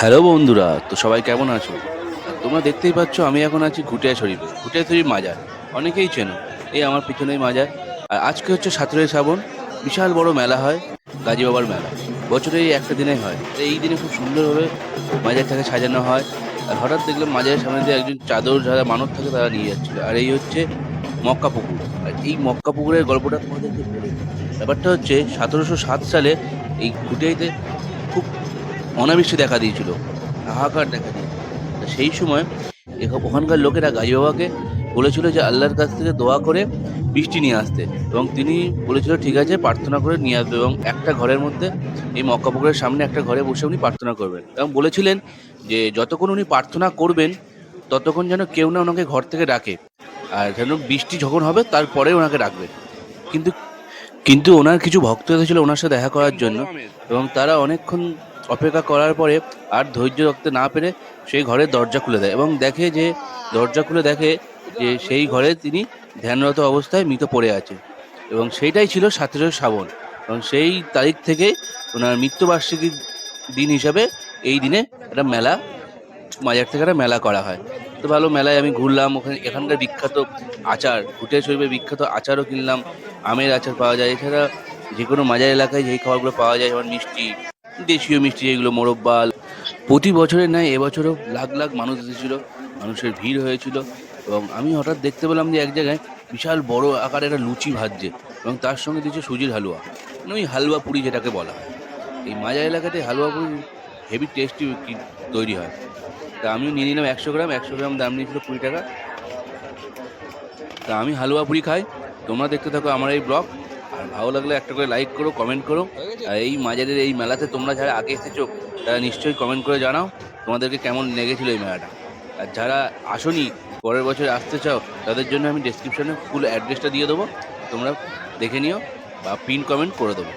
Hello বন্ধুরা, তো সবাই কেমন আছো? তোমরা দেখতেই পাচ্ছ আমি এখন আছি ঘুটিয়া শরীফে। ঘুটিয়া শরীফ মাজার, অনেকেই চেনো, এই আমার পিছনেই মাজার। আর আজকে হচ্ছে সতেরোই শ্রাবণ, বিশাল বড় মেলা হয়, গাজী বাবার মেলা। বছরে এই একটা দিনেই হয় এই দিনে খুব সুন্দরভাবে মাজারটাকে সাজানো হয়। আর হঠাৎ দেখলাম মাজারের সামনে দিয়ে একজন চাদর যারা মানব থাকে, তারা নিয়ে যাচ্ছিল। আর এই হচ্ছে মক্কা পুকুর। আর এই মক্কা পুকুরের গল্পটা তোমাদেরকে বলে ব্যাপারটা হচ্ছে, সতেরোশো সাত সালে এই ঘুটিয়াইতে খুব অনাবৃষ্টি দেখা দিয়েছিল, হাহাকার দেখা দিয়েছিল। সেই সময় ওখানকার লোকেরা গাজী বাবাকে বলেছিল যে আল্লাহর কাছ থেকে দোয়া করে বৃষ্টি নিয়ে আসতে এবং তিনি বলেছিল, ঠিক আছে, প্রার্থনা করে নিয়ে আসবে এবং একটা ঘরের মধ্যে এই মক্কা পুকুরের সামনে একটা ঘরে বসে উনি প্রার্থনা করবেন। এবং বলেছিলেন যে, যতক্ষণ উনি প্রার্থনা করবেন, ততক্ষণ যেন কেউ না ওনাকে ঘর থেকে ডাকে। আর যেন বৃষ্টি যখন হবে তারপরে ওনাকে ডাকবেন কিন্তু কিন্তু ওনার কিছু ভক্ত এসেছিল ওনার সাথে দেখা করার জন্য এবং তারা অনেকক্ষণ অপেক্ষা করার পরে আর ধৈর্য রাখতে না পেরে সেই ঘরের দরজা খুলে দেয় এবং দেখে যে দরজা খুলে দেখে যে সেই ঘরে তিনি ধ্যানরত অবস্থায় মৃত পড়ে আছে। এবং সেইটাই ছিল সতেরোই শ্রাবণ। এবং সেই তারিখ থেকে ওনার মৃত্যুবার্ষিকীর দিন হিসাবে এই দিনে একটা মেলা, মাজার থেকে একটা মেলা করা হয়। তো ভালো মেলায় আমি ঘুরলাম, ওখানে এখানকার বিখ্যাত আচার, ঘুটে শরীফের বিখ্যাত আচারও কিনলাম, আমের আচার পাওয়া যায়। এছাড়া যে কোনো মাজার এলাকায় যেই খাবারগুলো পাওয়া যায়, যেমন মিষ্টি দেশীয় মিষ্টি, যেগুলো মোরব্বাল প্রতি বছরের ন্যায় এবছরও লাখ লাখ মানুষ এসেছিল, মানুষের ভিড় হয়েছিল এবং আমি হঠাৎ দেখতে পেলাম যে এক জায়গায় বিশাল বড় আকারে একটা লুচি ভাজছে এবং তার সঙ্গে দিচ্ছে সুজির হালুয়া মানে ওই হালুয়া পুরি যেটাকে বলা হয়। এই মাজার এলাকাতে হালুয়া পুরি হেভি টেস্টি তৈরি হয়। তা আমিও নিয়ে নিলাম একশো গ্রাম একশো গ্রাম দাম নিয়েছিল কুড়ি টাকা। তা আমি হালুয়া পুরি খাই, তোমরা দেখতে থাকো আমার এই ব্লগ। ভালো লাগলে একটা করে লাইক করো কমেন্ট করো। আর এই মাজারের এই মেলাতে তোমরা যারা আগে এসেছ, তারা নিশ্চয়ই কমেন্ট করে জানাও তোমাদেরকে কেমন লেগেছিল এই মেলাটা। আর যারা আসনি, পরের বছর আসতে চাও, তাদের জন্য আমি ডেসক্রিপশনে ফুল অ্যাড্রেসটা দিয়ে দেবো। তোমরা দেখে নিও বা পিন কমেন্ট করে দেবো।